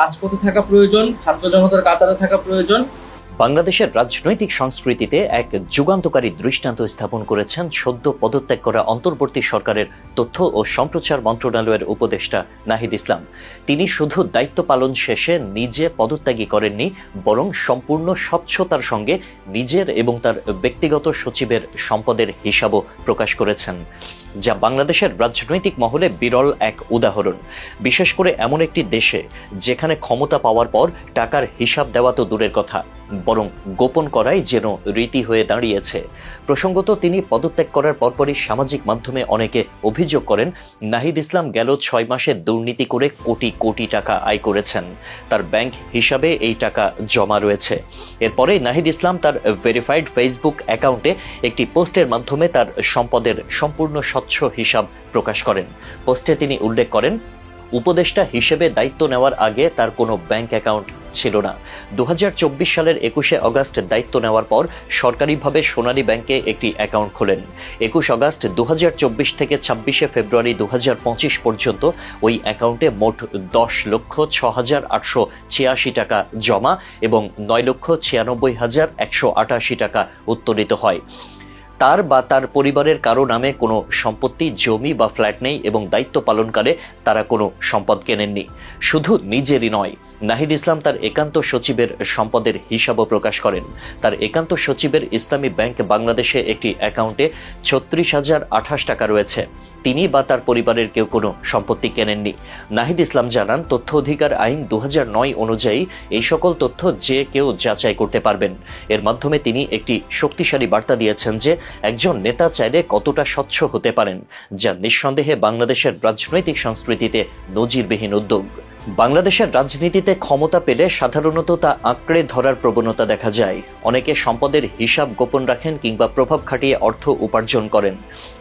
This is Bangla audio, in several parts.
রাজপথে থাকা প্রয়োজন ছাত্র জনতার কাতারে থাকা প্রয়োজন বাংলাদেশের রাজনৈতিক সংস্কৃতিতে এক যুগান্তকারী দৃষ্টান্ত স্থাপন করেছেন সদ্য পদত্যাগ করা অন্তর্বর্তী সরকারের তথ্য ও সম্প্রচার মন্ত্রণালয়ের উপদেষ্টা নাহিদ ইসলাম। তিনি শুধু দায়িত্ব পালন শেষে নিজে পদত্যাগী করেননি, বরং সম্পূর্ণ স্বচ্ছতার সঙ্গে নিজের এবং তার ব্যক্তিগত সচিবের সম্পদের হিসাবও প্রকাশ করেছেন, যা বাংলাদেশের রাজনৈতিক মহলে বিরল এক উদাহরণ। বিশেষ করে এমন একটি দেশে যেখানে ক্ষমতা পাওয়ার পর টাকার হিসাব দেওয়া তো দূরের কথা। বরং গোপন করাই যেন রীতি হয়ে দাঁড়িয়েছে। প্রসঙ্গত তিনি পদত্যাগ করার পরপরই সামাজিক মাধ্যমে অনেকে অভিযোগ করেন, নাহিদ ইসলাম গেল ছয় মাসে দুর্নীতি করে কোটি কোটি টাকা আয় করেছেন। তার ব্যাংক হিসাবে এই টাকা জমা রয়েছে। এরপরে নাহিদ ইসলাম তার ভেরিফাইড ফেসবুক অ্যাকাউন্টে একটি পোস্টের মাধ্যমে তার সম্পদের সম্পূর্ণ স্বচ্ছ হিসাব প্রকাশ করেন। পোস্টে তিনি উল্লেখ করেন উপদেষ্টা হিসেবে দায়িত্ব নেওয়ার আগে তার কোনো ব্যাংক অ্যাকাউন্ট ছিল না। দু হাজার চব্বিশ সালের একুশে অগস্ট দায়িত্ব নেওয়ার পর সরকারিভাবে সোনালী ব্যাংকে একটি অ্যাকাউন্ট খোলেন। একুশ অগস্ট দু থেকে ছাব্বিশে ফেব্রুয়ারি দু হাজার পঁচিশ পর্যন্ত ওই অ্যাকাউন্টে মোট দশ লক্ষ ছ হাজার আটশো ছিয়াশি টাকা জমা এবং নয় লক্ষ ছিয়ানব্বই হাজার একশো আটাশি টাকা উত্তোলিত হয়। তার বা তার পরিবারের কারও নামে কোনো সম্পত্তি, জমি বা ফ্ল্যাট নেই এবং দায়িত্ব পালনকালে তারা কোনো সম্পদ কেনেননি। শুধু নিজেরই নয়, নাহিদ ইসলাম তার একান্ত সচিবের সম্পদের হিসাবও প্রকাশ করেন। তার একান্ত সচিবের ইসলামী ব্যাংক বাংলাদেশে একটি অ্যাকাউন্টে ছত্রিশ হাজার আঠাশ টাকা রয়েছে। তিনি বা তার পরিবারের কেউ কোনো সম্পত্তি কেনেননি। নাহিদ ইসলাম জানান, তথ্য অধিকার আইন দু নয় অনুযায়ী এই সকল তথ্য যে কেউ যাচাই করতে পারবেন। এর মাধ্যমে তিনি একটি শক্তিশালী বার্তা দিয়েছেন যে একজন নেতা চাইলে কতটা স্বচ্ছ হতে পারেন যা নিঃসন্দেহে বাংলাদেশের রাজনৈতিক সংস্কৃতিতে নজিরবিহীন উদ্যোগ। বাংলাদেশের রাজনীতিতে ক্ষমতা পেলে সাধারণত তা আঁকড়ে ধরার প্রবণতা দেখা যায়। অনেকে সম্পদের হিসাব গোপন রাখেন কিংবা প্রভাব খাটিয়ে অর্থ উপার্জন করেন।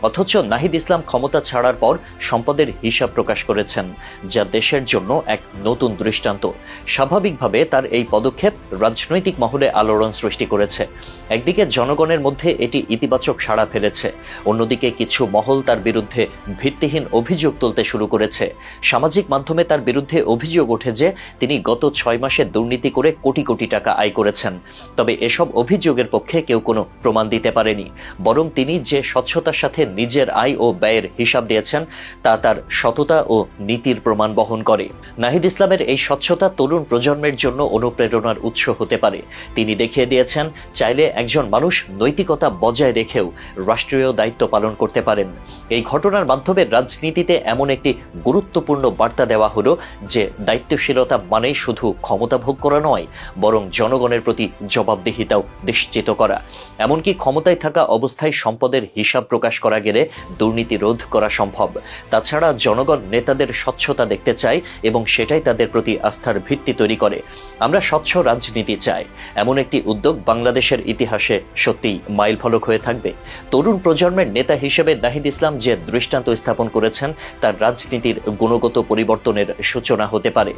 অথচ নাহিদ ইসলাম ক্ষমতা ছাড়ার পর সম্পদের হিসাব প্রকাশ করেছেন, যা দেশের জন্য এক নতুন দৃষ্টান্ত। স্বাভাবিকভাবে তার এই পদক্ষেপ রাজনৈতিক মহলে আলোড়ন সৃষ্টি করেছে। একদিকে জনগণের মধ্যে এটি ইতিবাচক সাড়া ফেলেছে, অন্যদিকে কিছু মহল তার বিরুদ্ধে ভিত্তিহীন অভিযোগ তুলতে শুরু করেছে। সামাজিক মাধ্যমে তার বিরুদ্ধে অভিযোগ ওঠে যে তিনি গত ছয় মাসে দুর্নীতি করে কোটি কোটি টাকা আয় করেছেন। তবে এসব অভিযোগের পক্ষে কেউ কোনো প্রমাণ দিতে পারেনি। বরং তিনি যে স্বচ্ছতার সাথে নিজের আয় ও ব্যয়ের হিসাব দিয়েছেন, তা তার সততা ও নীতির প্রমাণ বহন করে। নাহিদ ইসলামের এই স্বচ্ছতা তরুণ প্রজন্মের জন্য অনুপ্রেরণার উৎস হতে পারে। তিনি দেখিয়ে দিয়েছেন, চাইলে একজন মানুষ নৈতিকতা বজায় রেখেও রাষ্ট্রীয় দায়িত্ব পালন করতে পারেন। এই ঘটনার মাধ্যমে রাজনীতিতে এমন একটি গুরুত্বপূর্ণ বার্তা দেওয়া হলো যে দায়িত্বশীলতা মানেই শুধু ক্ষমতা ভোগ করা নয়, বরং জনগণের প্রতি জবাবদিহিতাও নিশ্চিত করা। এমনকি ক্ষমতায় থাকা অবস্থায় সম্পদের হিসাব প্রকাশ করা গেলে দুর্নীতি রোধ করা সম্ভব। তাছাড়া জনগণ নেতাদের স্বচ্ছতা দেখতে চায় এবং সেটাই তাদের প্রতি আস্থার ভিত্তি তৈরি করে। আমরা স্বচ্ছ রাজনীতি চাই। এমন একটি উদ্যোগ বাংলাদেশের ইতিহাসে সত্যিই মাইল ফলক হয়ে থাকবে। তরুণ প্রজন্মের নেতা হিসেবে নাহিদ ইসলাম যে দৃষ্টান্ত স্থাপন করেছেন, তার রাজনীতির গুণগত পরিবর্তনের সূচনা হতে পারে।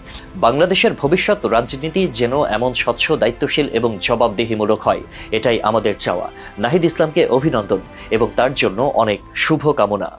বাংলাদেশের ভবিষ্যৎ রাজনীতি যেন এমন স্বচ্ছ, দায়িত্বশীল এবং জবাবদিহিমূলক হয়, এটাই আমাদের চাওয়া। নাহিদ ইসলামকে অভিনন্দন এবং তার জন্য অনেক শুভ কামনা